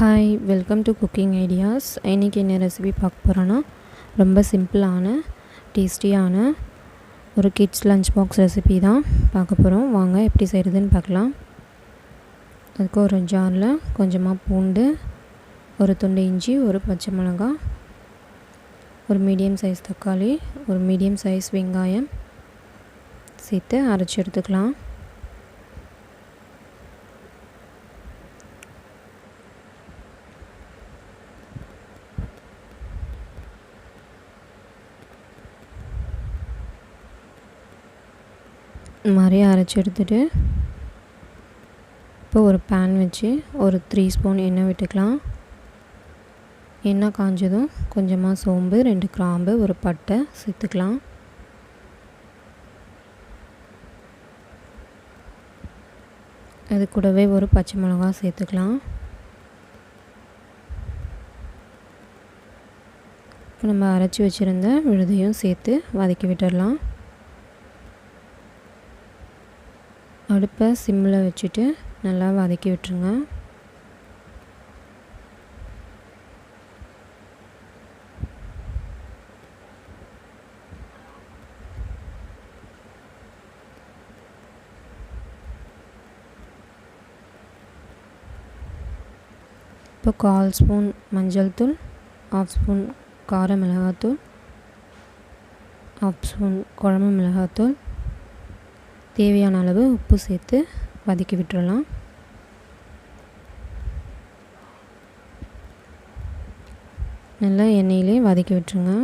Hi welcome to cooking ideas இன்றைக்கி என்ன recipe பார்க்க போகிறோன்னா ரொம்ப சிம்பிளான டேஸ்டியான ஒரு கிட்ஸ் லஞ்ச் பாக்ஸ் ரெசிபி தான் பார்க்க போகிறோம் வாங்க எப்படி செய்கிறதுன்னு பார்க்கலாம். அதுக்கு ஒரு ஜாரில் கொஞ்சமாக பூண்டு ஒரு துண்டு இஞ்சி ஒரு பச்சை மிளகாய் ஒரு மீடியம் சைஸ் தக்காளி ஒரு மீடியம் சைஸ் வெங்காயம் சேர்த்து அரைச்சி எடுத்துக்கலாம். மாதிரியே மாதிரி அரைச்சி எடுத்துகிட்டு இப்போ ஒரு பேன் வச்சு ஒரு த்ரீ ஸ்பூன் எண்ணெய் விட்டுக்கலாம். எண்ணெய் காஞ்சதும் கொஞ்சமாக சோம்பு ரெண்டு கிராம்பு ஒரு பட்டை சேர்த்துக்கலாம். அது கூடவே ஒரு பச்சை மிளகா சேர்த்துக்கலாம். இப்போ நம்ம அரைச்சி வச்சுருந்த விழுதையும் சேர்த்து வதக்கி விட்டுடலாம். அடுப்பை சிம்மில் வச்சுட்டு நல்லா வதக்கி விட்டுருங்க. இப்போ கால் ஸ்பூன் மஞ்சள் தூள் ஆஃப் ஸ்பூன் கார மிளகாத்தூள் ஆஃப் ஸ்பூன் குழம்பு மிளகாத்தூள் தேவையான அளவு உப்பு சேர்த்து வதக்கி விட்டுறலாம். நல்லா எண்ணெயிலே வதக்கி விட்டுருங்க.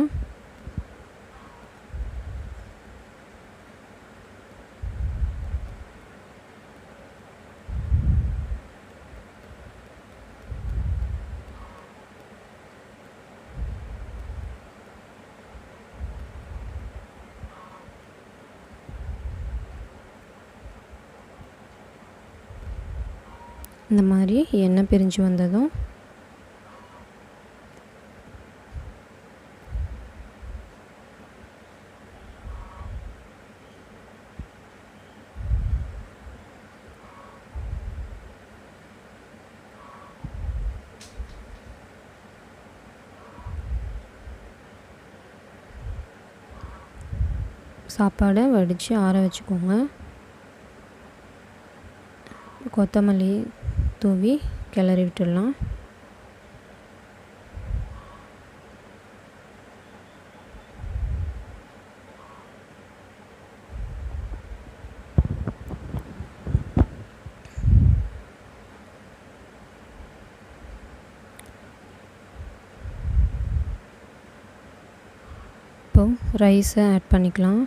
இந்த மாதிரி எண்ணெய் பிரிஞ்சு வந்ததும் சாப்பாடை வடித்து ஆற வச்சுக்கோங்க. கொத்தமல்லி தூவி கிளறி விட்டுடலாம். இப்போ ரைஸை ஆட் பண்ணிக்கலாம்.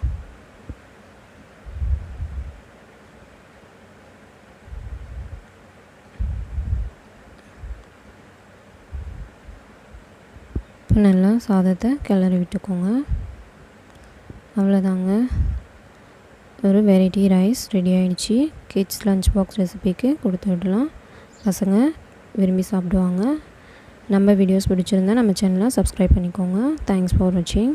இப்போ நல்லா சாதத்தை கிளறி விட்டுக்கோங்க. அவ்வளோதாங்க. ஒரு வெரைட்டி ரைஸ் ரெடி ஆகிடுச்சி கிட்ஸ் லஞ்ச் பாக்ஸ் ரெசிபிக்கு கொடுத்து விடலாம். பசங்க விரும்பி சாப்பிடுவாங்க. நம்ம வீடியோஸ் பிடிச்சிருந்தா நம்ம சேனலை சப்ஸ்கிரைப் பண்ணிக்கோங்க. தேங்க்ஸ் ஃபார் வாட்சிங்